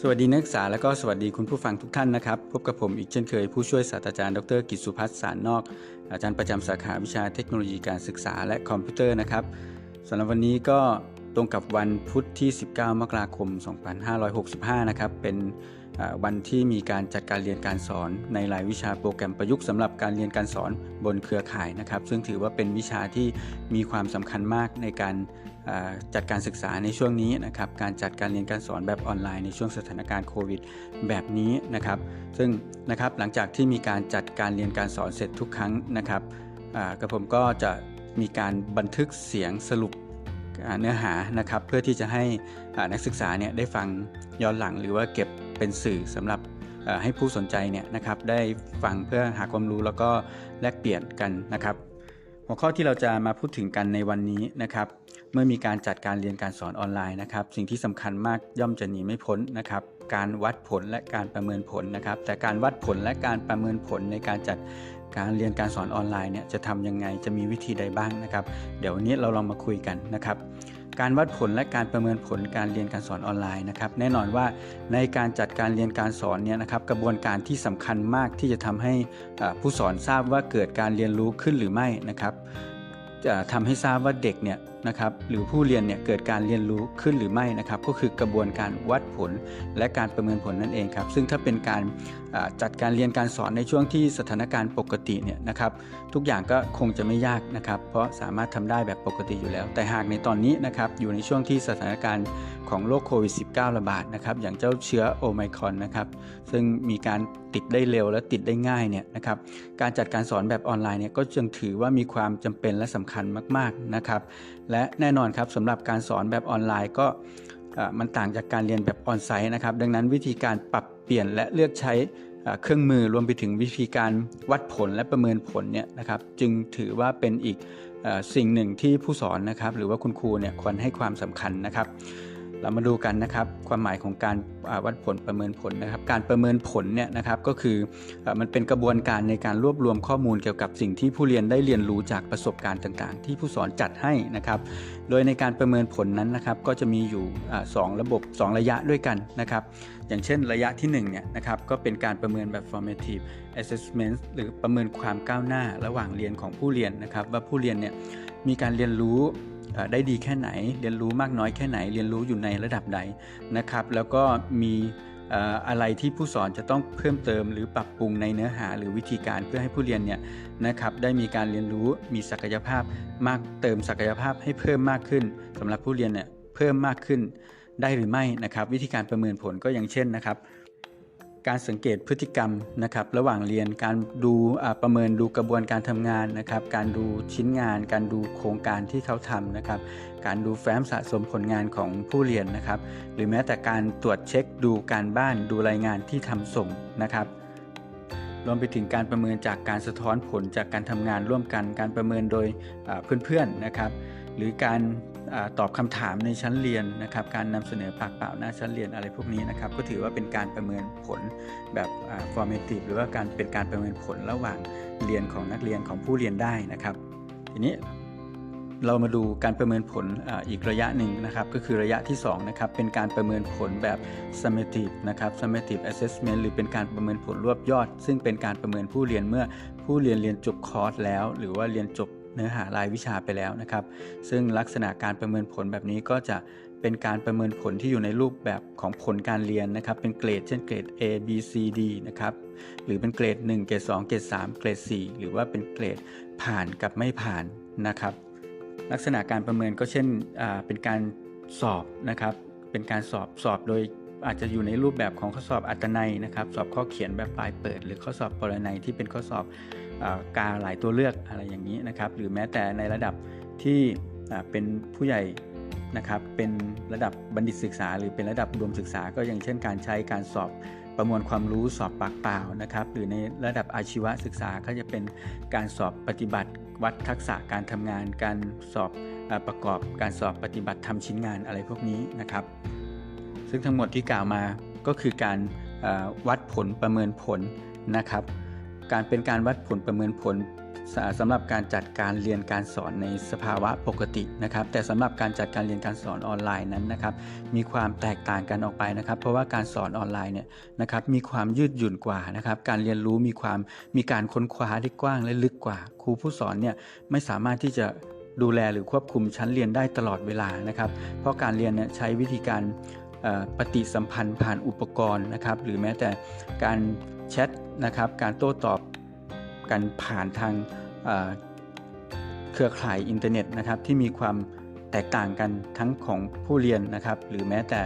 สวัสดีนักศึกษาและก็สวัสดีคุณผู้ฟังทุกท่านนะครับ พบกับผมอีกเช่นเคยผู้ช่วยศาสตราจารย์ดรกิตสุพัฒน์สารนอก อาจารย์ประจำสาขาวิชาเทคโนโลยีการศึกษาและคอมพิวเตอร์นะครับสำหรับวันนี้ก็ตรงกับวันพุธที่ 19 มกราคม 2565 นะครับ เป็นวันที่มีการจัดการเรียนการสอนในรายวิชาโปรแกรมประยุกต์สำหรับการเรียนการสอนบนเครือข่ายนะครับ ซึ่งถือว่าเป็นวิชาที่มีความสำคัญมากในการ จัดการศึกษาในช่วงนี้นะครับ การจัดการเรียนการสอนแบบออนไลน์ในช่วงสถานการณ์โควิดแบบนี้นะครับ ซึ่งนะครับหลังจากที่มีการจัดการเรียนการสอนเสร็จทุกครั้งนะครับกระผมก็จะมีการบันทึกเสียงสรุปเนื้อหานะครับ เพื่อที่จะให้นักศึกษาเนี่ยได้ฟังย้อนหลังหรือว่าเก็บเป็นสื่อสำหรับให้ผู้สนใจเนี่ยนะครับได้ฟังเพื่อหาความรู้แล้วก็แลกเปลี่ยนกันนะครับ หัวข้อที่เราจะมาพูดถึงกันในวันนี้นะครับ เมื่อมีการจัดการเรียนการสอนออนไลน์นะครับ สิ่งที่สำคัญมากย่อมจะหนีไม่พ้นนะครับ การวัดผลและการประเมินผลนะครับ แต่การวัดผลและการประเมินผลในการจัดการเรียนการสอนออนไลน์เนี่ยจะทำยังไงจะมีวิธีใดบ้างนะครับ เดี๋ยววันนี้เราลองมาคุยกันนะครับการวัดผลและการประเมินผลการเรียนการสอนออนไลน์นะครับ แน่นอนว่าในการจัดการเรียนการสอนเนี่ยนะครับ กระบวนการที่สำคัญมากที่จะทำให้ผู้สอนทราบว่าเกิดการเรียนรู้ขึ้นหรือไม่นะครับจะทำให้ทราบว่าเด็กเนี่ยนะครับหรือผู้เรียนเนี่ยเกิดการเรียนรู้ขึ้นหรือไม่นะครับก็คือกระบวนการวัดผลและการประเมินผลนั่นเองครับซึ่งถ้าเป็นการจัดการเรียนการสอนในช่วงที่สถานการณ์ปกติเนี่ยนะครับทุกอย่างก็คงจะไม่ยากนะครับเพราะสามารถทำได้แบบปกติอยู่แล้ว แต่หากในตอนนี้นะครับอยู่ในช่วงที่สถานการณ์ของโรคโควิด -19 ระบาดนะครับอย่างเจ้าเชื้อโอไมครอนนะครับซึ่งมีการติดได้เร็วและติดได้ง่ายเนี่ยนะครับการจัดการสอนแบบออนไลน์เนี่ยก็จึงถือว่ามีความจำเป็นและสำคัญมากๆนะครับ และแน่นอนครับสำหรับการสอนแบบออนไลน์ก็มันต่างจากการเรียนแบบออนไซต์นะครับ ดังนั้นวิธีการปรับเปลี่ยนและเลือกใช้เครื่องมือรวมไปถึงวิธีการวัดผลและประเมินผลเนี่ยนะครับ จึงถือว่าเป็นอีกสิ่งหนึ่งที่ผู้สอนนะครับ หรือว่าคุณครูเนี่ยควรให้ความสำคัญนะครับ เรามาดูกันนะครับความหมายของการวัดผลประเมินผลนะครับ การประเมินผลเนี่ยนะครับก็คืออมันเป็นกระบวนการในการรวบรวมข้อมูลเกี่ยวกับสิ่งที่ผู้เรียนได้เรียนรู้จากประสบการณ์ต่างๆ ที่ผู้สอนจัดให้นะครับ โดยในการประเมินผลนั้นนะครับก็จะมีอยู่สองระบบ 2 ระยะด้วยกันนะครับ อย่างเช่นระยะที่1เนี่ยนะครับก็เป็นการประเมินแบบ formative assessment หรือประเมินความก้าวหน้าระหว่างเรียนของผู้เรียนนะครับ ว่าผู้เรียนเนี่ยมีการเรียนรู้ ได้ดีแค่ไหน เรียนรู้มากน้อยแค่ไหน เรียนรู้อยู่ในระดับใดนะครับ แล้วก็มีอะไรที่ผู้สอนจะต้องเพิ่มเติมหรือปรับปรุงในเนื้อหาหรือวิธีการเพื่อให้ผู้เรียนเนี่ยนะครับได้มีการเรียนรู้มีศักยภาพมากเติมศักยภาพให้เพิ่มมากขึ้นสำหรับผู้เรียนเนี่ยเพิ่มมากขึ้นได้หรือไม่นะครับ วิธีการประเมินผลก็อย่างเช่นนะครับ การสังเกตพฤติกรรมนะครับระหว่างเรียนการดูประเมินดูกระบวนการทำงานนะครับ การดูชิ้นงาน การดูโครงการที่เขาทำนะครับ การดูแฟ้มสะสมผลงานของผู้เรียนนะครับ หรือแม้แต่การตรวจเช็คดูการบ้านดูรายงานที่ทำส่งนะครับรวมไปถึงการประเมินจากการสะท้อนผลจากการทำงานร่วมกัน การประเมินโดยเพื่อนๆนะครับ หรือการ ตอบคำถามในชั้นเรียนนะครับ การนำเสนอปากเปล่าหน้าชั้นเรียนอะไรพวกนี้นะครับ ก็ถือว่าเป็นการประเมินผลแบบ formative หรือว่าการเป็นการประเมินผลระหว่างเรียนของนักเรียนของผู้เรียนได้นะครับ ทีนี้เรามาดูการประเมินผลออีกระยะหนึ่งนะครับ ก็คือระยะที่2นะครับเป็นการประเมินผลแบบ summative นะครับ summative assessment หรือเป็นการประเมินผลรวบยอด ซึ่งเป็นการประเมินผู้เรียนเมื่อผู้เรียนเรียนจบคอร์สแล้ว หรือว่าเรียนจบ เนื้อหารายวิชาไปแล้วนะครับ ซึ่งลักษณะการประเมินผลแบบนี้ก็จะเป็นการประเมินผลที่อยู่ในรูปแบบของผลการเรียนนะครับ เป็นเกรด เช่นเกรด A B C D นะครับ หรือเป็นเกรด 1 เกรด 2 เกรด 3 เกรด 4 หรือว่าเป็นเกรดผ่านกับไม่ผ่านนะครับ ลักษณะการประเมินก็เช่นอ่าเป็นการสอบนะครับ เป็นการสอบสอบโดยอาจจะอยู่ในรูปแบบของข้อสอบอัตนัยนะครับ สอบข้อเขียนแบบปลายเปิด หรือข้อสอบปรนัยที่เป็นข้อสอบ กาหลายตัวเลือกอะไรอย่างนี้นะครับ หรือแม้แต่ในระดับที่เป็นผู้ใหญ่นะครับ เป็นระดับบัณฑิตศึกษา หรือเป็นระดับอุดมศึกษา ก็อย่างเช่น การใช้การสอบประมวลความรู้สอบปากเปล่านะครับ หรือในระดับอาชีวศึกษาก็จะเป็นการสอบปฏิบัติ วัดทักษะการทำงาน การสอบประกอบการสอบปฏิบัติทำชิ้นงานอะไรพวกนี้นะครับ ซึ่งทั้งหมดที่กล่าวมาก็คือการวัดผลประเมินผลนะครับ การเป็นการวัดผลประเมินผลสำหรับการจัดการเรียนการสอนในสภาวะปกตินะครับ แต่สำหรับการจัดการเรียนการสอนออนไลน์นั้นนะครับ มีความแตกต่างกันออกไปนะครับ เพราะว่าการสอนออนไลน์เนี่ยนะครับมีความยืดหยุ่นกว่านะครับ การเรียนรู้มีความมีการค้นคว้าที่กว้างและลึกกว่า ครูผู้สอนเนี่ยไม่สามารถที่จะดูแลหรือควบคุมชั้นเรียนได้ตลอดเวลานะครับ เพราะการเรียนเนี่ยใช้วิธีการปฏิสัมพันธ์ผ่านอุปกรณ์นะครับ หรือแม้แต่การแชท นะครับการโต้ตอบกันผ่านทางเครือข่ายอินเทอร์เน็ตนะครับที่มีความแตกต่างกันทั้งของผู้เรียนนะครับหรือแม้แต่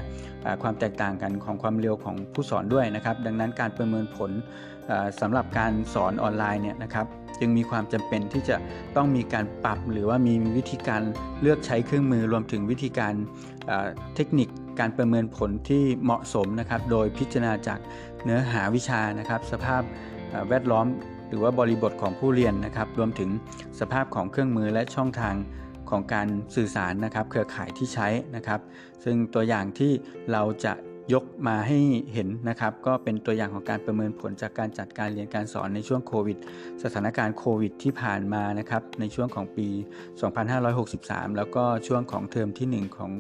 ความแตกต่างกันของความเร็วของผู้สอนด้วยนะครับ ดังนั้นการประเมินผลสำหรับการสอนออนไลน์เนี่ยนะครับจึงมีความจำเป็นที่จะต้องมีการปรับหรือว่ามีวิธีการเลือกใช้เครื่องมือรวมถึงวิธีการเทคนิคการประเมินผลที่เหมาะสมนะครับ โดยพิจารณาจาก เนื้อหาวิชานะครับ สภาพแวดล้อม หรือว่าบริบทของผู้เรียนนะครับ รวมถึงสภาพของเครื่องมือและช่องทางของการสื่อสารนะครับ เครือข่ายที่ใช้นะครับ ซึ่งตัวอย่างที่เราจะยกมาให้เห็นนะครับ ก็เป็นตัวอย่างของการประเมินผลจากการจัดการเรียนการสอนในช่วงโควิด สถานการณ์โควิดที่ผ่านมานะครับ ในช่วงของปี 2563 แล้วก็ช่วงของเทอมที่ 1 ของ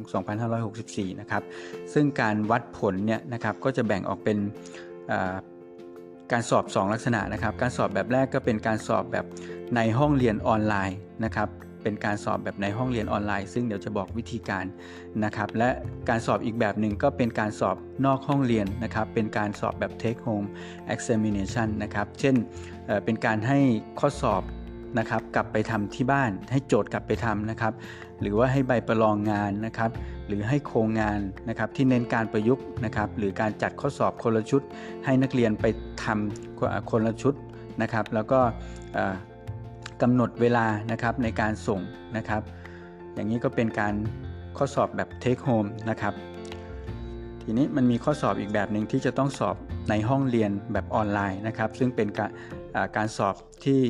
2564 นะครับ ซึ่งการวัดผลเนี่ยนะครับก็จะแบ่งออกเป็น การสอบ 2 ลักษณะนะครับ การสอบแบบแรกก็เป็นการสอบแบบในห้องเรียนออนไลน์นะครับ เป็นการสอบแบบในห้องเรียนออนไลน์ ซึ่งเดี๋ยวจะบอกวิธีการนะครับ และการสอบอีกแบบหนึ่งก็เป็นการสอบนอกห้องเรียนนะครับ เป็นการสอบแบบ take home examination นะครับ เช่นเป็นการให้ข้อสอบนะครับกลับไปทำที่บ้านให้โจทย์กลับไปทำนะครับ หรือว่าให้ใบประลองงานนะครับ หรือให้โครงงานนะครับที่เน้นการประยุกต์นะครับหรือการจัดข้อสอบคนละชุด ให้นักเรียนไปทำคนละชุดนะครับ แล้วก็กำหนดเวลานะครับในการส่งนะครับ อย่างนี้ก็เป็นการข้อสอบแบบ take home นะครับทีนี้มันมีข้อสอบอีกแบบหนึ่งที่จะต้องสอบในห้องเรียนแบบออนไลน์นะครับ ซึ่งเป็นการการสอบที่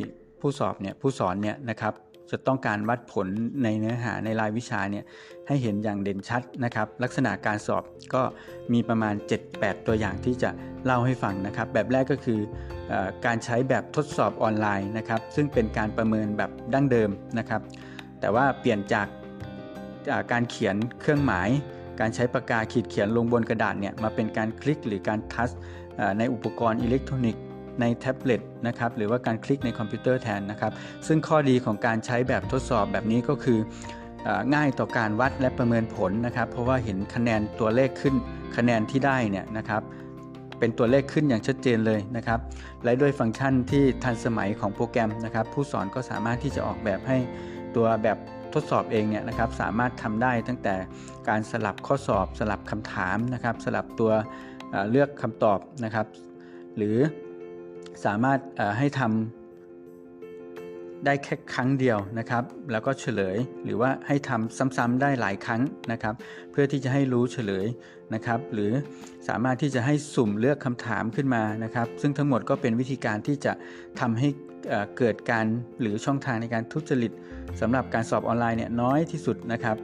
ผู้สอบเนี่ยผู้สอนเนี่ยนะครับ จะต้องการวัดผลในเนื้อหาในรายวิชาเนี่ยให้เห็นอย่างเด่นชัดนะครับ ลักษณะการสอบก็มีประมาณ 7-8 ตัวอย่างที่จะเล่าให้ฟังนะครับ แบบแรกก็คืออการใช้แบบทดสอบออนไลน์นะครับ ซึ่งเป็นการประเมินแบบดั้งเดิมนะครับ แต่ว่าเปลี่ยนจากากการเขียนเครื่องหมาย การใช้ปากกาขีดเขียนลงบนกระดาษเนี่ยมาเป็นการคลิกหรือการทัชในอุปกรณ์อิเล็กทรอนิกส์ ในแท็บเล็ตนะครับหรือว่าการคลิกในคอมพิวเตอร์แทนนะครับ ซึ่งข้อดีของการใช้แบบทดสอบแบบนี้ก็คือง่ายต่อการวัดและประเมินผลนะครับ เพราะว่าเห็นคะแนนตัวเลขขึ้นคะแนนที่ได้เนี่ยนะครับเป็นตัวเลขขึ้นอย่างชัดเจนเลยนะครับ และด้วยฟังก์ชันที่ทันสมัยของโปรแกรมนะครับ ผู้สอนก็สามารถที่จะออกแบบให้ตัวแบบทดสอบเองเนี่ยนะครับ สามารถทำได้ตั้งแต่การสลับข้อสอบ สลับคำถามนะครับ สลับตัวเลือกคำตอบนะครับ หรือ สามารถให้ทำได้แค่ครั้งเดียวนะครับ แล้วก็เฉลยหรือว่าให้ทำซ้ำๆได้หลายครั้งนะครับ เพื่อที่จะให้รู้เฉลยนะครับ หรือสามารถที่จะให้สุ่มเลือกคำถามขึ้นมานะครับ ซึ่งทั้งหมดก็เป็นวิธีการที่จะทำให้เกิดการหรือช่องทางในการทุจริตสำหรับการสอบออนไลน์เนี่ยน้อยที่สุดนะครับ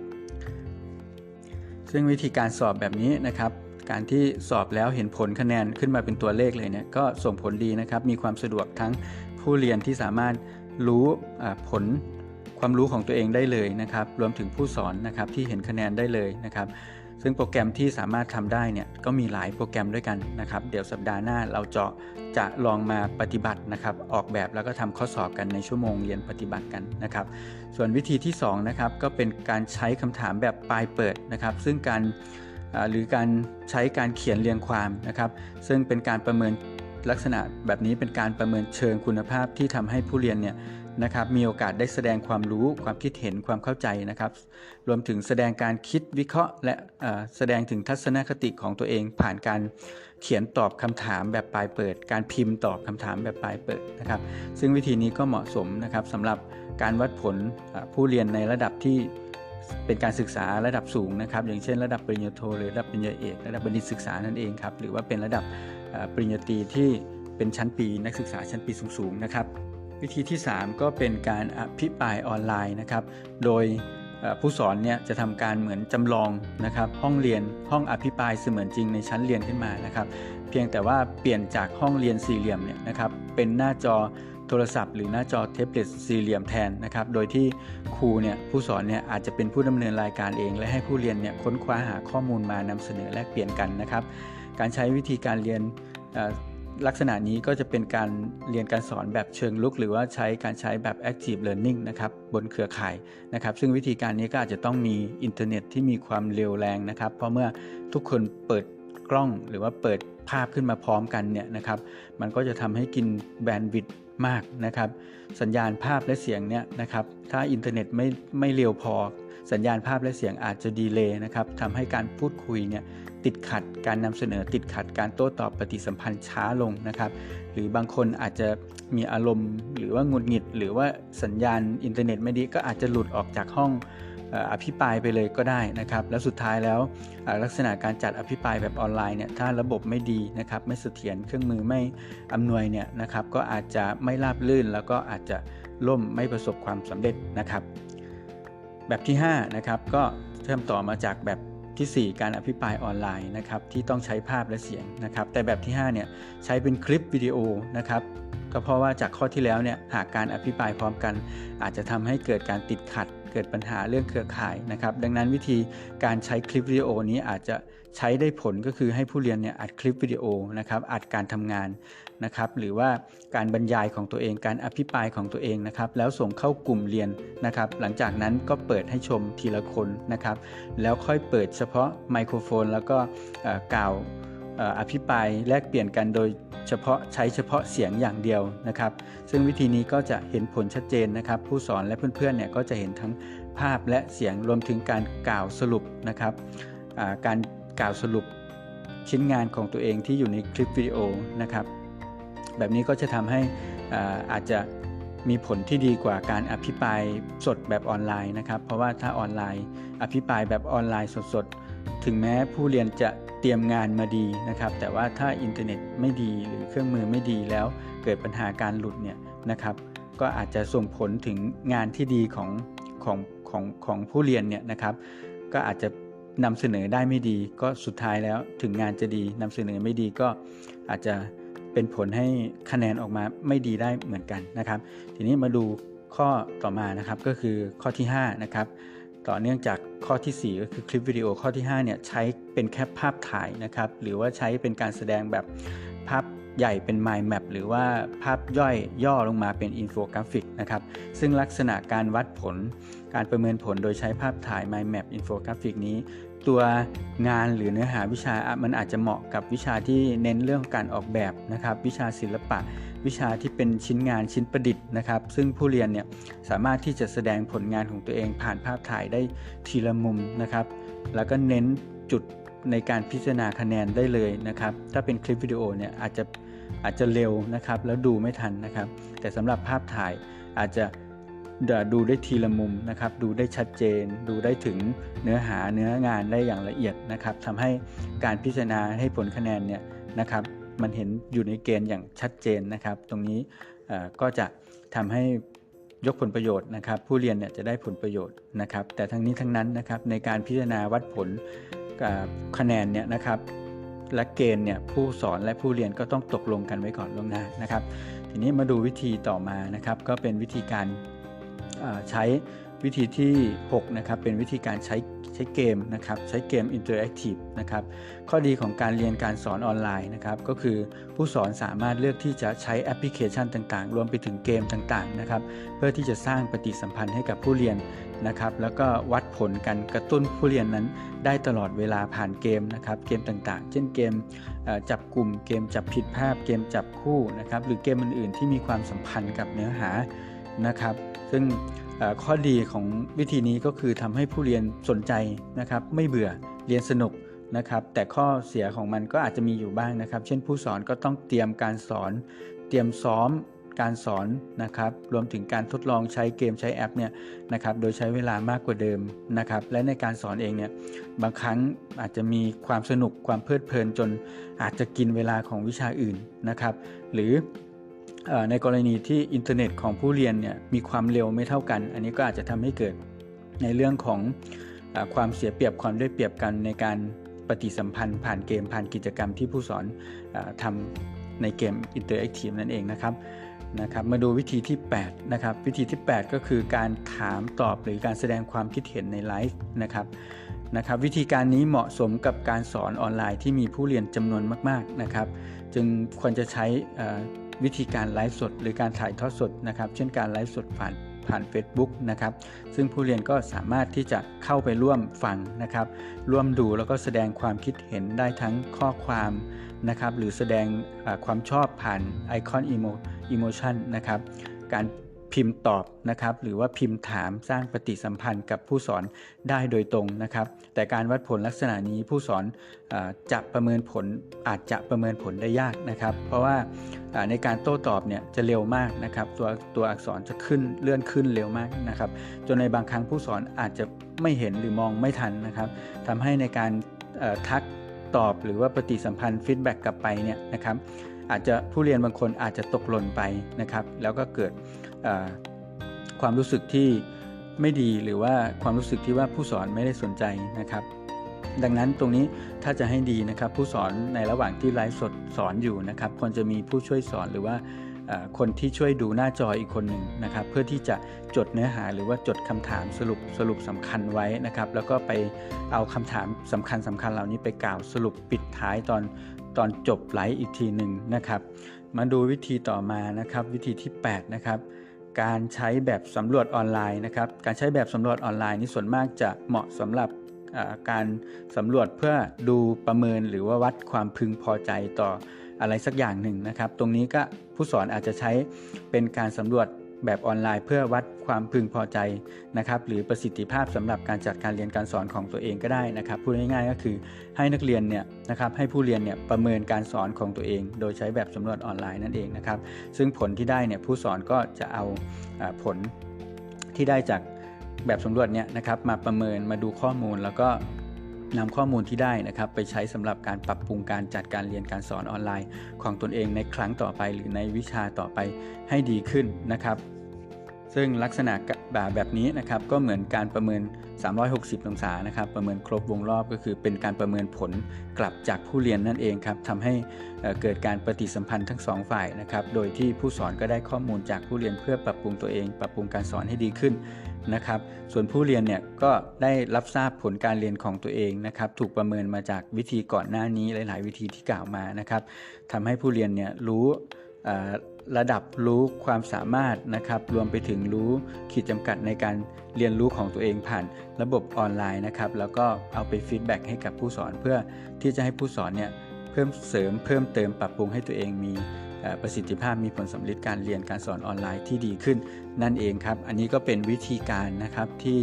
ซึ่งวิธีการสอบแบบนี้นะครับ การที่สอบแล้วเห็นผลคะแนนขึ้นมาเป็นตัวเลขเลยเนี่ยก็ส่งผลดีนะครับ มีความสะดวกทั้งผู้เรียนที่สามารถรู้ผลความรู้ของตัวเองได้เลยนะครับ รวมถึงผู้สอนนะครับที่เห็นคะแนนได้เลยนะครับ ซึ่งโปรแกรมที่สามารถทำได้เนี่ยก็มีหลายโปรแกรมด้วยกันนะครับ เดี๋ยวสัปดาห์หน้าเราจะจะลองมาปฏิบัตินะครับ ออกแบบแล้วก็ทำข้อสอบกันในชั่วโมงเรียนปฏิบัติกันนะครับ ส่วนวิธีที่2นะครับก็เป็นการใช้คำถามแบบปลายเปิดนะครับ ซึ่งการ หรือการใช้การเขียนเรียงความนะครับ ซึ่งเป็นการประเมินลักษณะแบบนี้เป็นการประเมินเชิงคุณภาพที่ทำให้ผู้เรียนเนี่ยนะครับมีโอกาสได้แสดงความรู้ความคิดเห็นความเข้าใจนะครับ รวมถึงแสดงการคิดวิเคราะห์ และแสดงถึงทัศนคติของตัวเอง ผ่านการเขียนตอบคำถามแบบปลายเปิด การพิมพ์ตอบคำถามแบบปลายเปิดนะครับ ซึ่งวิธีนี้ก็เหมาะสมนะครับสำหรับการวัดผลผู้เรียนในระดับที่ เป็นการศึกษาระดับสูงนะครับ อย่างเช่นระดับปริญญาโทหรือระดับปริญญาเอกระดับบัณฑิตศึกษานั่นเองครับหรือว่าเป็นระดับปริญญาตรีที่เป็นชั้นปีนักศึกษาชั้นปีสูงๆนะครับ วิธีที่ 3 ก็เป็นการอภิปรายออนไลน์นะครับ โดยผู้สอนเนี่ยจะทำการเหมือนจำลองนะครับห้องเรียนห้องอภิปรายเสมือนจริงในชั้นเรียนขึ้นมานะครับ เพียงแต่ว่าเปลี่ยนจากห้องเรียนสี่เหลี่ยมเนี่ยนะครับเป็นหน้าจอ โทรศัพท์หรือหน้าจอแท็บเล็ตสี่เหลี่ยมแทนนะครับ โดยที่ครูเนี่ยผู้สอนเนี่ยอาจจะเป็นผู้ดำเนินรายการเอง และให้ผู้เรียนเนี่ยค้นคว้าหาข้อมูลมานำเสนอแลกเปลี่ยนกันนะครับ การใช้วิธีการเรียนลักษณะนี้ก็จะเป็นการเรียนการสอนแบบเชิงลุก หรือว่าใช้การใช้แบบ active learning นะครับบนเครือข่ายนะครับ ซึ่งวิธีการนี้ก็อาจจะต้องมีอินเทอร์เน็ตที่มีความเร็วแรงนะครับ เพราะเมื่อทุกคนเปิดกล้องหรือว่าเปิดภาพขึ้นมาพร้อมกันเนี่ยนะครับ มันก็จะทำให้กินแบนด์วิดต มากนะครับ สัญญาณภาพและเสียงเนี่ยนะครับ ถ้าอินเทอร์เน็ตไม่ไม่เร็วพอ สัญญาณภาพและเสียงอาจจะดีเลย์นะครับทำให้การพูดคุยเนี่ยติดขัดการนำเสนอติดขัดการโต้ตอบปฏิสัมพันธ์ช้าลงนะครับ หรือบางคนอาจจะมีอารมณ์ หรือว่าหงุดหงิด หรือว่าสัญญาณอินเทอร์เน็ตไม่ดีก็อาจจะหลุดออกจากห้อง อภิปรายไปเลยก็ได้นะครับ แล้วสุดท้ายแล้วลักษณะการจัดอภิปรายแบบออนไลน์เนี่ยถ้าระบบไม่ดีนะครับไม่เสถียรเครื่องมือไม่อำนวยเนี่ยนะครับก็อาจจะไม่ราบลื่น แล้วก็อาจจะล่มไม่ประสบความสำเร็จนะครับ แบบที่5นะครับก็เริ่มต่อมาจากแบบที่ 4 การอภิปรายออนไลน์นะครับที่ต้องใช้ภาพและเสียงนะครับแต่แบบที่5เนี่ยใช้เป็นคลิปวิดีโอนะครับก็เพราะว่าจากข้อที่แล้วเนี่ยหากการอภิปรายพร้อมกัน อาจจะทำให้เกิดการติดขัด เกิดปัญหาเรื่องเครือข่ายนะครับ ดังนั้นวิธีการใช้คลิปวิดีโอนี้อาจจะใช้ได้ผลก็คือให้ผู้เรียนเนี่ยอัดคลิปวิดีโอนะครับอัดการทำงานนะครับ หรือว่าการบรรยายของตัวเองการอภิปรายของตัวเองนะครับ แล้วส่งเข้ากลุ่มเรียนนะครับ หลังจากนั้นก็เปิดให้ชมทีละคนนะครับ แล้วค่อยเปิดเฉพาะไมโครโฟน แล้วก็กล่าว อภิปรายแลกเปลี่ยนกันโดยเฉพาะใช้เฉพาะเสียงอย่างเดียวนะครับ ซึ่งวิธีนี้ก็จะเห็นผลชัดเจนนะครับ ผู้สอนและเพื่อนๆเนี่ยก็จะเห็นทั้งภาพและเสียงรวมถึงการกล่าวสรุปนะครับการกล่าวสรุปชิ้นงานของตัวเองที่อยู่ในคลิปวิดีโอนะครับ แบบนี้ก็จะทำให้อาจจะมีผลที่ดีกว่าการอภิปรายสดแบบออนไลน์นะครับ เพราะว่าถ้าออนไลน์ อภิปรายแบบออนไลน์สดๆ ถึงแม้ผู้เรียนจะ รียมงานมาดีนะครับ แต่ว่าถ้าอินเทอร์เน็ตไม่ดีหรือเครื่องมือไม่ดีแล้วเกิดปัญหาการหลุดเนี่ยนะครับ ก็อาจจะส่งผลถึงงานที่ดีของของของของผู้เรียนเนี่ยนะครับ ก็อาจจะนำเสนอได้ไม่ดี ก็สุดท้ายแล้วถึงงานจะดีนำเสนอไม่ดีก็อาจจะเป็นผลให้คะแนนออกมาไม่ดีได้เหมือนกันนะครับ ทีนี้มาดูข้อต่อมานะครับก็คือข้อที่5นะครับ ต่อเนื่องจากข้อที่ 4 ก็คือคลิปวิดีโอข้อที่5เนี่ยใช้เป็นแค่ภาพถ่ายนะครับ หรือว่าใช้เป็นการแสดงแบบภาพใหญ่เป็น mind map หรือว่าภาพย่อยย่อลงมาเป็นอินโฟกราฟิกนะครับ ซึ่งลักษณะการวัดผล การประเมินผลโดยใช้ภาพถ่าย mind map อินโฟกราฟิกนี้ ตัวงานหรือเนื้อหาวิชามันอาจจะเหมาะกับวิชาที่เน้นเรื่องการออกแบบนะครับ วิชาศิลปะ วิชาที่เป็นชิ้นงานชิ้นประดิษฐ์นะครับ ซึ่งผู้เรียนเนี่ยสามารถที่จะแสดงผลงานของตัวเองผ่านภาพถ่ายได้ทีละมุมนะครับ แล้วก็เน้นจุดในการพิจารณาคะแนนได้เลยนะครับ ถ้าเป็นคลิปวิดีโอเนี่ยอาจจะอาจจะเร็วนะครับ แล้วดูไม่ทันนะครับ แต่สำหรับภาพถ่ายอาจจะดูได้ทีละมุมนะครับ ดูได้ชัดเจน ดูได้ถึงเนื้อหาเนื้องานได้อย่างละเอียดนะครับทำให้การพิจารณาให้ผลคะแนนเนี่ยนะครับ มันเห็นอยู่ในเกณฑ์อย่างชัดเจนนะครับ ตรงนี้ก็จะทำให้ยกผลประโยชน์นะครับ ผู้เรียนเนี่ยจะได้ผลประโยชน์นะครับ แต่ทั้งนี้ทั้งนั้นนะครับในการพิจารณาวัดผลคะแนนเนี่ยนะครับและเกณฑ์เนี่ยผู้สอนและผู้เรียนก็ต้องตกลงกันไว้ก่อนล่วงหน้านะครับ ทีนี้มาดูวิธีต่อมานะครับ ก็เป็นวิธีการใช้ วิธีที่ 6 นะครับ เป็นวิธีการใช้ใช้เกมนะครับ ใช้เกมอินเตอร์แอคทีฟนะครับ ข้อดีของการเรียนการสอนออนไลน์นะครับ ก็คือผู้สอนสามารถเลือกที่จะใช้แอปพลิเคชันต่างๆ รวมไปถึงเกมต่างๆนะครับ เพื่อที่จะสร้างปฏิสัมพันธ์ให้กับผู้เรียนนะครับ แล้วก็วัดผลกันกระตุ้นผู้เรียนนั้น ได้ตลอดเวลาผ่านเกมนะครับ เกมต่างๆ เช่นเกมจับกลุ่ม เกมจับผิดภาพ เกมจับคู่นะครับ หรือเกมอื่นๆ ที่มีความสัมพันธ์กับเนื้อหานะครับ ซึ่งข้อดีของวิธีนี้ก็คือทำให้ผู้เรียนสนใจนะครับ ไม่เบื่อเรียนสนุกนะครับ แต่ข้อเสียของมันก็อาจจะมีอยู่บ้างนะครับ เช่นผู้สอนก็ต้องเตรียมการสอน เตรียมซ้อมการสอนนะครับ รวมถึงการทดลองใช้เกมใช้แอปเนี่ยนะครับ โดยใช้เวลามากกว่าเดิมนะครับ และในการสอนเองเนี่ย บางครั้งอาจจะมีความสนุกความเพลิดเพลินจนอาจจะกินเวลาของวิชาอื่นนะครับ หรือ ในกรณีที่อินเทอร์เน็ตของผู้เรียนเนี่ยมีความเร็วไม่เท่ากัน อันนี้ก็อาจจะทำให้เกิดในเรื่องของอความเสียเปรียบความได้เปรียบกันในการปฏิสัมพันธ์ผ่านเกมผ่านกิจกรรมที่ผู้สอนอทำในเกมอินเตอร์แอคทีฟนั่นเองนะครับนะครับมาดูวิธีที่8นะครับวิธีที่ 8 ก็คือการถามตอบหรือการแสดงความคิดเห็นในไลฟ์นะครับนะครับวิธีการนี้เหมาะสมกับการสอนออนไลน์ที่มีผู้เรียนจำนวนมากๆนะครับ จึงควรจะใช้ วิธีการไลฟ์สด หรือการถ่ายทอดสดนะครับ เช่นการไลฟ์สดผ่านผ่าน Facebook นะครับ ซึ่งผู้เรียนก็สามารถที่จะเข้าไปร่วมฟังนะครับ ร่วมดูแล้วก็แสดงความคิดเห็นได้ทั้งข้อความนะครับ หรือแสดงความชอบผ่านไอคอนอีโมอิโมชันนะครับ การ พิมพ์ตอบนะครับ หรือว่าพิมพ์ถามสร้างปฏิสัมพันธ์กับผู้สอนได้โดยตรงนะครับ แต่การวัดผลลักษณะนี้ผู้สอนจะประเมินผลอาจจะประเมินผลได้ยากนะครับ เพราะว่าในการโต้ตอบเนี่ยจะเร็วมากนะครับ ตัวตัวอักษรจะขึ้นเลื่อนขึ้นเร็วมากนะครับ จนในบางครั้งผู้สอนอาจจะไม่เห็นหรือมองไม่ทันนะครับทำให้ในการทักตอบหรือว่าปฏิสัมพันธ์ฟีดแบ็กกลับไปเนี่ยนะครับอาจจะผู้เรียนบางคนอาจจะตกหล่นไปนะครับ แล้วก็เกิด ความรู้สึกที่ไม่ดีหรือว่าความรู้สึกที่ว่าผู้สอนไม่ได้สนใจนะครับ ดังนั้นตรงนี้ถ้าจะให้ดีนะครับ ผู้สอนในระหว่างที่ไลฟ์สดสอนอยู่นะครับควรจะมีผู้ช่วยสอนหรือว่าคนที่ช่วยดูหน้าจออีกคนหนึ่งนะครับ เพื่อที่จะจดเนื้อหาหรือว่าจดคำถามสรุปสรุปสำคัญไว้นะครับ แล้วก็ไปเอาคำถามสำคัญสำคัญเหล่านี้ไปกล่าวสรุปปิดท้ายตอนตอนจบไลฟ์อีกทีหนึ่งนะครับ มาดูวิธีต่อมานะครับ วิธีที่ 8 นะครับ การใช้แบบสำรวจออนไลน์นะครับ การใช้แบบสำรวจออนไลน์นี่ส่วนมากจะเหมาะสำหรับการสำรวจเพื่อดูประเมินหรือว่าวัดความพึงพอใจต่ออะไรสักอย่างหนึ่งนะครับ ตรงนี้ก็ผู้สอนอาจจะใช้เป็นการสำรวจ แบบออนไลน์เพื่อวัดความพึงพอใจนะครับ หรือประสิทธิภาพสำหรับการจัดการเรียนการสอนของตัวเองก็ได้นะครับพูดง่ายๆก็คือให้นักเรียนเนี่ยนะครับให้ผู้เรียนเนี่ยประเมินการสอนของตัวเอง โดยใช้แบบสำรวจออนไลน์นั่นเองนะครับซึ่งผลที่ได้เนี่ยผู้สอนก็จะเอาผลที่ได้จากแบบสำรวจเนี่ยนะครับมาประเมินมาดูข้อมูลแล้วก็ นำข้อมูลที่ได้นะครับไปใช้สำหรับการปรับปรุงการจัดการเรียนการสอนออนไลน์ ของตนเองในครั้งต่อไป หรือในวิชาต่อไปให้ดีขึ้นนะครับ ซึ่งลักษณะแบบแบบนี้นะครับก็เหมือนการประเมิน 360 องศานะครับประเมินครบวงรอบก็คือเป็นการประเมินผลกลับจากผู้เรียนนั่นเองครับทำให้เกิดการปฏิสัมพันธ์ทั้งสองฝ่ายนะครับโดยที่ผู้สอนก็ได้ข้อมูลจากผู้เรียนเพื่อปรับปรุงตัวเอง ปรับปรุงการสอนให้ดีขึ้น นะครับ ส่วนผู้เรียนเนี่ยก็ได้รับทราบผลการเรียนของตัวเองนะครับ ถูกประเมินมาจากวิธีก่อนหน้านี้หลาย ๆ วิธีที่กล่าวมานะครับทำให้ผู้เรียนเนี่ยรู้ระดับรู้ความสามารถนะครับ รวมไปถึงรู้ขีดจำกัดในการเรียนรู้ของตัวเองผ่านระบบออนไลน์นะครับ แล้วก็เอาไปฟีดแบ็กให้กับผู้สอนเพื่อที่จะให้ผู้สอนเนี่ยเพิ่มเสริมเพิ่มเติมปรับปรุงให้ตัวเองมี ประสิทธิภาพมีผลสำลิดการเรียนการสอนออนไลน์ที่ดีขึ้น นั่นเองครับ อันนี้ก็เป็นวิธีการนะครับที่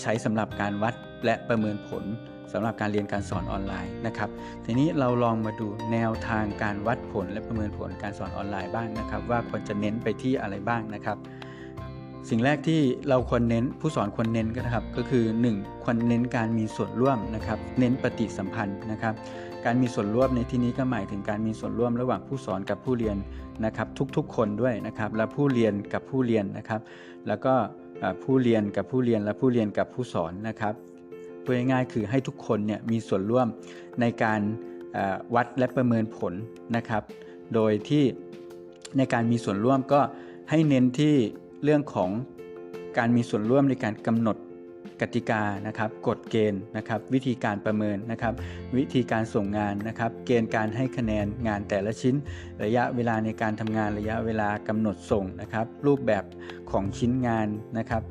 ใช้สำหรับการวัดและประเมินผลสำหรับการเรียนการสอนออนไลน์นะครับ ทีนี้เราลองมาดูแนวทางการวัดผลและประเมินผลการสอนออนไลน์บ้างนะครับ ว่าควรจะเน้นไปที่อะไรบ้างนะครับ สิ่งแรกที่เราควรเน้นผู้สอนควรเน้นก็นะครับ ก็คือ 1. ควรเน้นการมีส่วนร่วมนะครับ เน้นปฏิสัมพันธ์นะครับ การมีส่วนร่วมในที่นี้ก็หมายถึงการมีส่วนร่วมระหว่างผู้สอนกับผู้เรียนนะครับทุกๆ คนด้วยนะครับ และผู้เรียนกับผู้เรียนนะครับ แล้วก็ผู้เรียนกับผู้เรียนและผู้เรียนกับผู้สอนนะครับพูดง่ายๆคือให้ทุกคนเนี่ยมีส่วนร่วมในการวัดและประเมินผลนะครับ โดยที่ในการมีส่วนร่วมก็ให้เน้นที่เรื่องของการมีส่วนร่วมในการกำหนด กติกานะครับกฎเกณฑ์นะครับวิธีการประเมินนะครับวิธีการส่งงานนะครับเกณฑ์การให้คะแนนงานแต่ละชิ้น ระยะเวลาในการทำงานระยะเวลากำหนดส่งนะครับรูปแบบของชิ้นงานนะครับ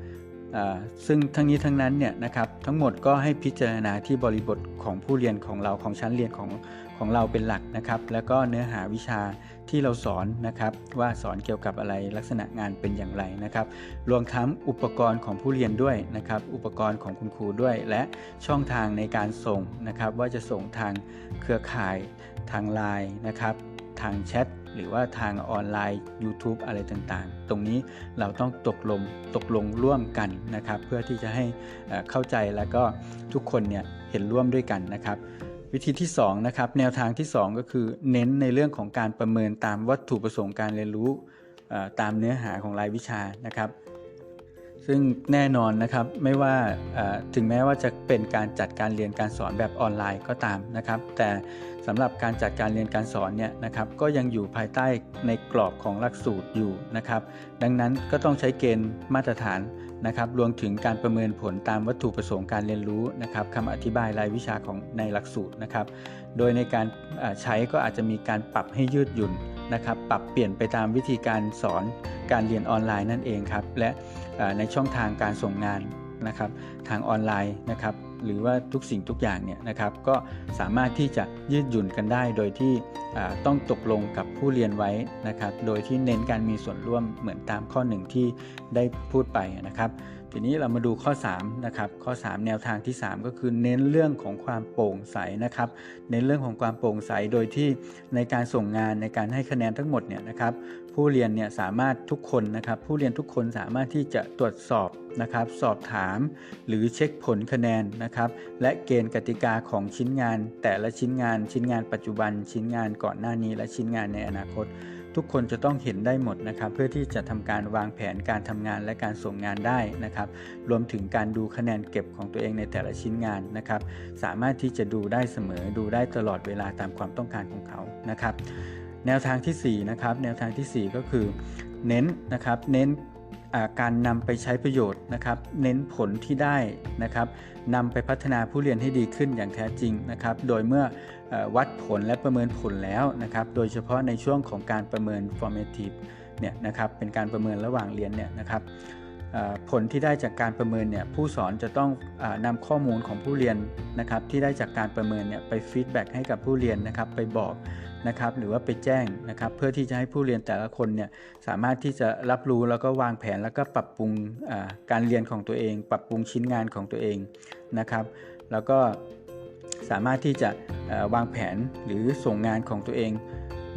ซึ่งทั้งนี้ทั้งนั้นเนี่ยนะครับทั้งหมดก็ให้พิจารณาที่บริบทของผู้เรียนของเราของชั้นเรียนของของเราเป็นหลักนะครับ แล้วก็เนื้อหาวิชาที่เราสอนนะครับ ว่าสอนเกี่ยวกับอะไรลักษณะงานเป็นอย่างไรนะครับ รวมทั้งอุปกรณ์ของผู้เรียนด้วยนะครับ อุปกรณ์ของคุณครูด้วย และช่องทางในการส่งนะครับ ว่าจะส่งทางเครือข่ายทางไลน์นะครับ ทางแชท หรือว่าทางออนไลน์ YouTube อะไรต่างๆ ตรงนี้เราต้องตกลงตกลงร่วมกันนะครับ เพื่อที่จะให้เข้าใจแล้วก็ทุกคนเนี่ยเห็นร่วมด้วยกันนะครับวิธีที่2นะครับแนวทางที่ 2 ก็คือเน้นในเรื่องของการประเมินตามวัตถุประสงค์การเรียนรู้ตามเนื้อหาของรายวิชานะครับ ซึ่งแน่นอนนะครับไม่ว่าถึงแม้ว่าจะเป็นการจัดการเรียนการสอนแบบออนไลน์ก็ตามนะครับ แต่สำหรับการจัดการเรียนการสอนเนี่ยนะครับก็ยังอยู่ภายใต้ในกรอบของหลักสูตรอยู่นะครับ ดังนั้นก็ต้องใช้เกณฑ์มาตรฐานนะครับรวมถึงการประเมินผลตามวัตถุประสงค์การเรียนรู้นะครับคำอธิบายรายวิชาของในหลักสูตรนะครับ โดยในการใช้ก็อาจจะมีการปรับให้ยืดหยุ่นนะครับ ปรับเปลี่ยนไปตามวิธีการสอนการเรียนออนไลน์นั่นเองครับ และในช่องทางการส่งงานนะครับ ทางออนไลน์นะครับ หรือว่าทุกสิ่งทุกอย่างเนี่ยนะครับ ก็สามารถที่จะยืดหยุ่นกันได้โดยที่ต้องตกลงกับผู้เรียนไว้นะครับ โดยที่เน้นการมีส่วนร่วมเหมือนตามข้อหนึ่งที่ได้พูดไปนะครับ ทีนี้เรามาดูข้อ3นะครับข้อ 3 แนวทางที่ 3 ก็คือเน้นเรื่องของความโปร่งใสนะครับ เน้นเรื่องของความโปร่งใสโดยที่ในการส่งงานในการให้คะแนนทั้งหมดเนี่ยนะครับ ผู้เรียนเนี่ยสามารถทุกคนนะครับ ผู้เรียนทุกคนสามารถที่จะตรวจสอบนะครับ สอบถามหรือเช็คผลคะแนนนะครับ และเกณฑ์กติกาของชิ้นงาน แต่ละชิ้นงาน ชิ้นงานปัจจุบัน ชิ้นงานก่อนหน้านี้ และชิ้นงานในอนาคต ทุกคนจะต้องเห็นได้หมดนะครับ เพื่อที่จะทำการวางแผนการทำงานและการส่งงานได้นะครับ รวมถึงการดูคะแนนเก็บของตัวเองในแต่ละชิ้นงานนะครับ สามารถที่จะดูได้เสมอดูได้ตลอดเวลาตามความต้องการของเขานะครับ แนวทางที่4นะครับแนวทางที่ 4 ก็คือเน้นนะครับเน้นการนำไปใช้ประโยชน์นะครับเน้นผลที่ได้นะครับนำไปพัฒนาผู้เรียนให้ดีขึ้นอย่างแท้จริงนะครับโดยเมื่อวัดผลและประเมินผลแล้วนะครับโดยเฉพาะในช่วงของการประเมิน formative เนี่ยนะครับเป็นการประเมินระหว่างเรียนเนี่ยนะครับผลที่ได้จากการประเมินเนี่ยผู้สอนจะต้องอนำข้อมูลของผู้เรียนนะครับที่ได้จากการประเมินเนี่ยไปฟีดแบ็กให้กับผู้เรียนนะครับไปบอก นะครับหรือว่าไปแจ้งนะครับเพื่อที่จะให้ผู้เรียนแต่ละคนเนี่ยสามารถที่จะรับรู้แล้วก็วางแผนแล้วก็ปรับปรุงการเรียนของตัวเอง ปรับปรุงชิ้นงานของตัวเองนะครับ แล้วก็สามารถที่จะวางแผนหรือส่งงานของตัวเอง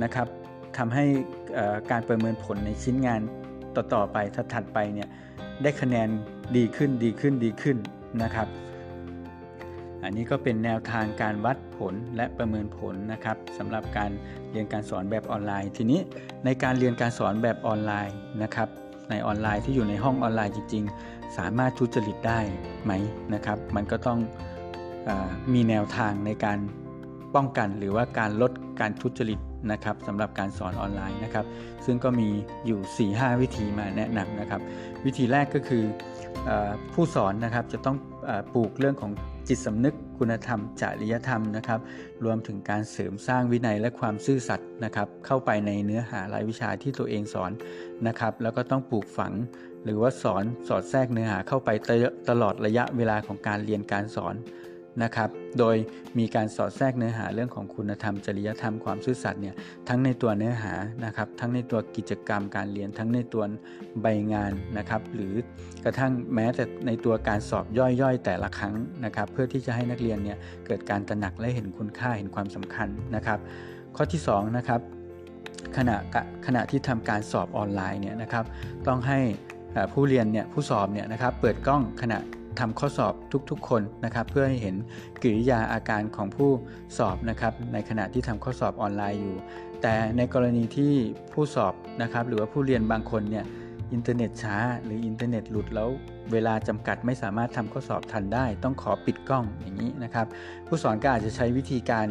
นะครับทำให้การประเมินผลในชิ้นงานต่อๆไปถัดไปเนี่ยได้คะแนนดีขึ้นดีขึ้นดีขึ้นนะครับ อันนี้ก็เป็นแนวทางการวัดผลและประเมินผลนะครับสำหรับการเรียนการสอนแบบออนไลน์ ทีนี้ในการเรียนการสอนแบบออนไลน์นะครับในออนไลน์ที่อยู่ในห้องออนไลน์จริง ๆ สามารถทุจริตได้ไหมนะครับ มันก็ต้องอมีแนวทางในการป้องกันหรือว่าการลดการทุจริตนะครับสำหรับการสอนออนไลน์นะครับ ซึ่งก็มีอยู่ 4-5 วิธีมาแนะนำนะครับ วิธีแรกก็คืออผู้สอนนะครับจะต้อง ปลูกเรื่องของจิตสำนึกคุณธรรม จริยธรรมนะครับ รวมถึงการเสริมสร้างวินัยและความซื่อสัตย์นะครับ เข้าไปในเนื้อหารายวิชาที่ตัวเองสอนนะครับ แล้วก็ต้องปลูกฝัง หรือว่าสอนสอดแทรกเนื้อหาเข้าไปตลอดระยะเวลาของการเรียนการสอน นะครับ โดยมีการสอดแทรกเนื้อหาเรื่องของคุณธรรม จริยธรรมความซื่อสัตย์เนี่ยทั้งในตัวเนื้อหานะครับทั้งในตัวกิจกรรมการเรียนทั้งในตัวใบงานนะครับ หรือกระทั่งแม้แต่ในตัวการสอบย่อยๆ แต่ละครั้งนะครับ เพื่อที่จะให้นักเรียนเนี่ยเกิดการตระหนักและเห็นคุณค่าเห็นความสำคัญนะครับ ข้อที่2นะครับขณะขณะที่ทำการสอบออนไลน์เนี่ยนะครับ ต้องให้ผู้เรียนเนี่ยผู้สอบเนี่ยนะครับเปิดกล้องขณะ ทำข้อสอบทุกๆ คนนะครับ เพื่อให้เห็นกิริยาอาการของผู้สอบนะครับ ในขณะที่ทำข้อสอบออนไลน์อยู่ แต่ในกรณีที่ผู้สอบนะครับ หรือว่าผู้เรียนบางคนเนี่ยอินเทอร์เน็ตช้า หรืออินเทอร์เน็ตหลุดแล้วเวลาจำกัดไม่สามารถทำข้อสอบทันได้ ต้องขอปิดกล้องอย่างนี้นะครับ ผู้สอนก็อาจจะใช้วิธีการ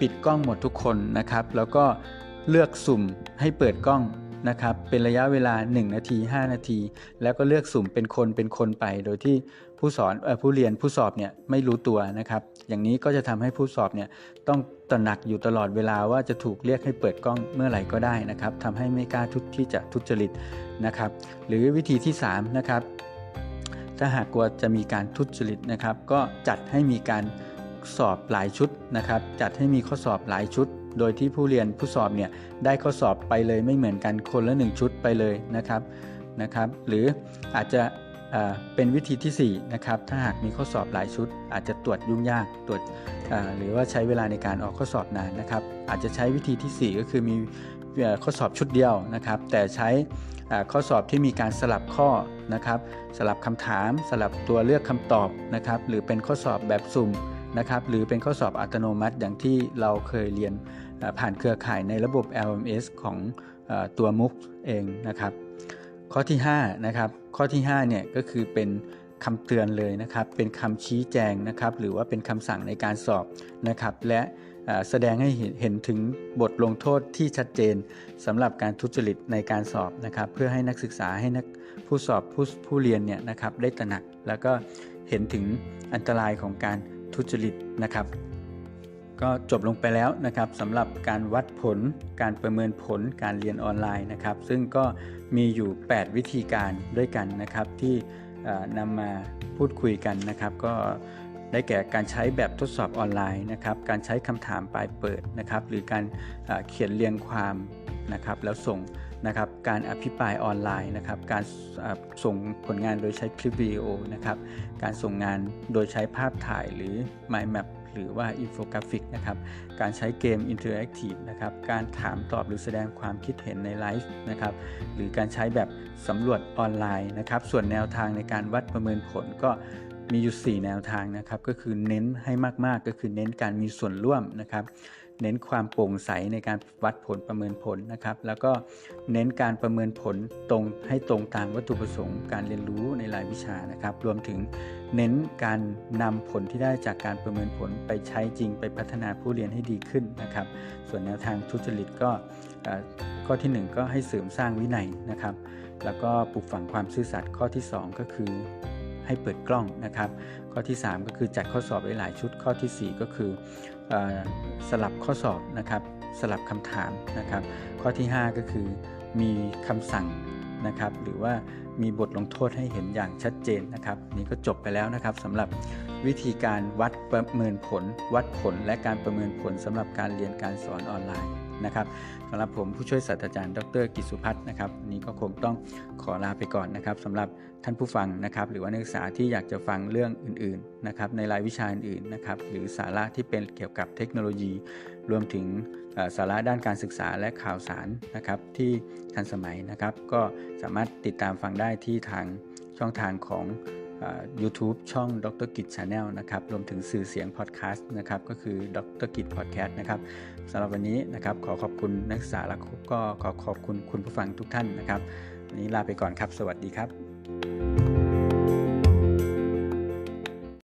ปิดกล้องหมดทุกคนนะครับ แล้วก็เลือกสุ่มให้เปิดกล้อง นะครับเป็นระยะเวลา 1 นาที 5 นาที แล้วก็เลือกสุ่มเป็นคนเป็นคนไป โดยที่ผู้สอนอผู้เรียนผู้สอบเนี่ยไม่รู้ตัวนะครับ อย่างนี้ก็จะทำให้ผู้สอบเนี่ยต้องตระหนักอยู่ตลอดเวลาว่าจะถูกเรียกให้เปิดกล้องเมื่อไหร่ก็ได้นะครับทำให้ไม่กล้าทุที่จะทุจริตนะครับ หรือวิธีที่3นะครับถ้าหากกลัวจะมีการทุจริตนะครับ ก็จัดให้มีการสอบหลายชุดนะครับ จัดให้มีข้อสอบหลายชุด โดยที่ผู้เรียนผู้สอบเนี่ยได้ข้อสอบไปเลยไม่เหมือนกันคนละ 1 ชุดไปเลยนะครับนะครับ หรืออาจจะเป็นวิธีที่4นะครับถ้าหากมีข้อสอบหลายชุด อาจจะตรวจยุ่งยากตรวจหรือว่าใช้เวลาในการออกข้อสอบนานนะครับ อาจจะใช้วิธีที่ 4 ก็คือมีข้อสอบชุดเดียวนะครับ แต่ใช้ข้อสอบที่มีการสลับข้อนะครับ สลับคำถาม สลับตัวเลือกคำตอบนะครับ หรือเป็นข้อสอบแบบสุ่มนะครับ หรือเป็นข้อสอบอัตโนมัติอย่างที่เราเคยเรียน ผ่านเครือข่ายในระบบ LMS ของตัว MOOC เองนะครับ ข้อที่5นะครับข้อที่5เนี่ยก็คือเป็นคำเตือนเลยนะครับ เป็นคำชี้แจงนะครับ หรือว่าเป็นคำสั่งในการสอบนะครับ และแสดงให้เห็นถึงบทลงโทษที่ชัดเจนสำหรับการทุจริตในการสอบนะครับ เพื่อให้นักศึกษาให้นักผู้สอบผู้ผู้เรียนเนี่ยนะครับได้ตระหนัก แล้วก็เห็นถึงอันตรายของการทุจริตนะครับ ก็จบลงไปแล้วนะครับสำหรับการวัดผล การประเมินผลการเรียนออนไลน์นะครับ ซึ่งก็มีอยู่ 8 วิธีการด้วยกันนะครับที่นำมาพูดคุยกันนะครับ ก็ได้แก่การใช้แบบทดสอบออนไลน์นะครับการใช้คำถามปลายเปิดนะครับ หรือการเขียนเรียงความนะครับแล้วส่งนะครับการอภิปรายออนไลน์นะครับ การส่งผลงานโดยใช้คลิปวิดีโอนะครับ การส่งงานโดยใช้ภาพถ่ายหรือ Mind Map หรือว่าอินโฟกราฟิกนะครับการใช้เกมอินเทอร์แอคทีฟนะครับการถามตอบหรือแสดงความคิดเห็นในไลฟ์นะครับหรือการใช้แบบสำรวจออนไลน์นะครับส่วนแนวทางในการวัดประเมินผลก็มีอยู่ 4 แนวทางนะครับก็คือเน้นให้มากๆ ก็คือเน้นการมีส่วนร่วมนะครับ เน้นความโปร่งใสในการวัดผลประเมินผลนะครับ แล้วก็เน้นการประเมินผลตรงให้ตรงตามวัตถุประสงค์การเรียนรู้ในรายวิชานะครับ รวมถึงเน้นการนำผลที่ได้จากการประเมินผลไปใช้จริงไปพัฒนาผู้เรียนให้ดีขึ้นนะครับ ส่วนแนวทางทุจริตก็ข้อที่ 1 ก็ให้เสริมสร้างวินัยนะครับ แล้วก็ปลูกฝังความซื่อสัตย์ข้อที่ 2 ก็คือให้เปิดกล้องนะครับ ข้อที่ 3 ก็คือจัดข้อสอบไว้หลายชุดข้อที่ 4 ก็คือ สลับข้อสอบนะครับ สลับคำถามนะครับ ข้อที่ 5 ก็คือมีคำสั่งนะครับ หรือว่ามีบทลงโทษให้เห็นอย่างชัดเจนนะครับ นี่ก็จบไปแล้วนะครับสำหรับวิธีการวัดประเมินผล วัดผลและการประเมินผลสำหรับการเรียนการสอนออนไลน์ นะครับสำหรับผมผู้ช่วยศาสตราจารย์ดรกิสุพัฒน์นะครับนี้ก็คงต้องขอลาไปก่อนนะครับสำหรับท่านผู้ฟังนะครับหรือว่านักศึกษาที่อยากจะฟังเรื่องอื่นๆนะครับในรายวิชาอื่นๆนะครับหรือสาระที่เป็นเกี่ยวกับเทคโนโลยี รวมถึงสาระด้านการศึกษาและข่าวสารนะครับที่ทันสมัยนะครับ ก็สามารถติดตามฟังได้ที่ทางช่องทางของ YouTube ช่องดรกิจชาแนลนะครับ รวมถึงสื่อเสียงพอดแคสต์นะครับ ก็คือดรกิจพอดแคสต์นะครับ สำหรับวันนี้นะครับ ขอขอบคุณนักศึกษาและก็ขอขอบคุณคุณผู้ฟังทุกท่านนะครับ วันนี้ลาไปก่อนครับ สวัสดีครับ